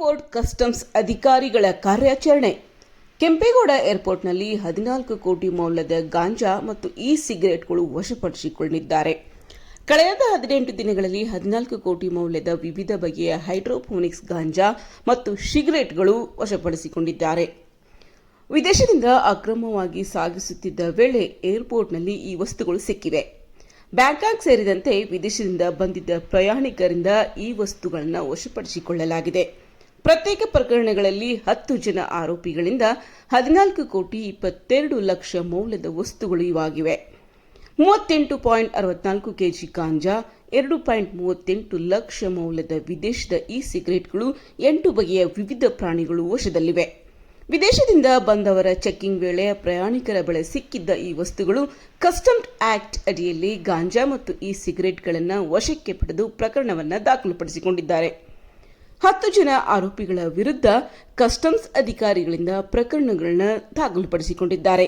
Airport customs ಅಧಿಕಾರಿಗಳ ಕಾರ್ಯಾಚರಣೆ. ಕೆಂಪೇಗೌಡ ಏರ್ಪೋರ್ಟ್ನಲ್ಲಿ ಹದಿನಾಲ್ಕು ಕೋಟಿ ಮೌಲ್ಯದ ಗಾಂಜಾ ಮತ್ತು ಇ ಸಿಗರೇಟ್ಗಳು ವಶಪಡಿಸಿಕೊಂಡಿದ್ದಾರೆ. ಕಳೆದ ಹದಿನೆಂಟು ದಿನಗಳಲ್ಲಿ ಹದಿನಾಲ್ಕು ಕೋಟಿ ಮೌಲ್ಯದ ವಿವಿಧ ಬಗೆಯ ಹೈಡ್ರೋಫೋನಿಕ್ಸ್ ಗಾಂಜಾ ಮತ್ತು ಸಿಗರೇಟ್ಗಳು ವಶಪಡಿಸಿಕೊಂಡಿದ್ದಾರೆ. ವಿದೇಶದಿಂದ ಅಕ್ರಮವಾಗಿ ಸಾಗಿಸುತ್ತಿದ್ದ ವೇಳೆ ಏರ್ಪೋರ್ಟ್ನಲ್ಲಿ ಈ ವಸ್ತುಗಳು ಸಿಕ್ಕಿವೆ. ಬ್ಯಾಂಕಾಕ್ ಸೇರಿದಂತೆ ವಿದೇಶದಿಂದ ಬಂದಿದ್ದ ಪ್ರಯಾಣಿಕರಿಂದ ಈ ವಸ್ತುಗಳನ್ನು ವಶಪಡಿಸಿಕೊಳ್ಳಲಾಗಿದೆ. ಪ್ರತ್ಯೇಕ ಪ್ರಕರಣಗಳಲ್ಲಿ ಹತ್ತು ಜನ ಆರೋಪಿಗಳಿಂದ ಹದಿನಾಲ್ಕು ಕೋಟಿ ಇಪ್ಪತ್ತೆರಡು ಲಕ್ಷ ಮೌಲ್ಯದ ವಸ್ತುಗಳು ಇವಾಗಿವೆ. ಮೂವತ್ತೆಂಟು ಪಾಯಿಂಟ್ ಅರವತ್ನಾಲ್ಕು ಕೆಜಿ ಗಾಂಜಾ ಎರಡು ಪಾಯಿಂಟ್ ಮೂವತ್ತೆಂಟು ಲಕ್ಷ ಮೌಲ್ಯದ ವಿದೇಶದ ಇ ಸಿಗರೇಟ್ಗಳು ಎಂಟು ಬಗೆಯ ವಿವಿಧ ಪ್ರಾಣಿಗಳು ವಶದಲ್ಲಿವೆ. ವಿದೇಶದಿಂದ ಬಂದವರ ಚೆಕ್ಕಿಂಗ್ ವೇಳೆ ಪ್ರಯಾಣಿಕರ ಬಳಿ ಸಿಕ್ಕಿದ್ದ ಈ ವಸ್ತುಗಳು ಕಸ್ಟಮ್ಸ್ ಆಕ್ಟ್ ಅಡಿಯಲ್ಲಿ ಗಾಂಜಾ ಮತ್ತು ಇ ಸಿಗರೇಟ್ಗಳನ್ನು ವಶಕ್ಕೆ ಪಡೆದು ಪ್ರಕರಣವನ್ನು ದಾಖಲುಪಡಿಸಿಕೊಂಡಿದ್ದಾರೆ. ಹತ್ತು ಜನ ಆರೋಪಿಗಳ ವಿರುದ್ಧ ಕಸ್ಟಮ್ಸ್ ಅಧಿಕಾರಿಗಳಿಂದ ಪ್ರಕರಣಗಳನ್ನು ದಾಖಲುಪಡಿಸಿಕೊಂಡಿದ್ದಾರೆ.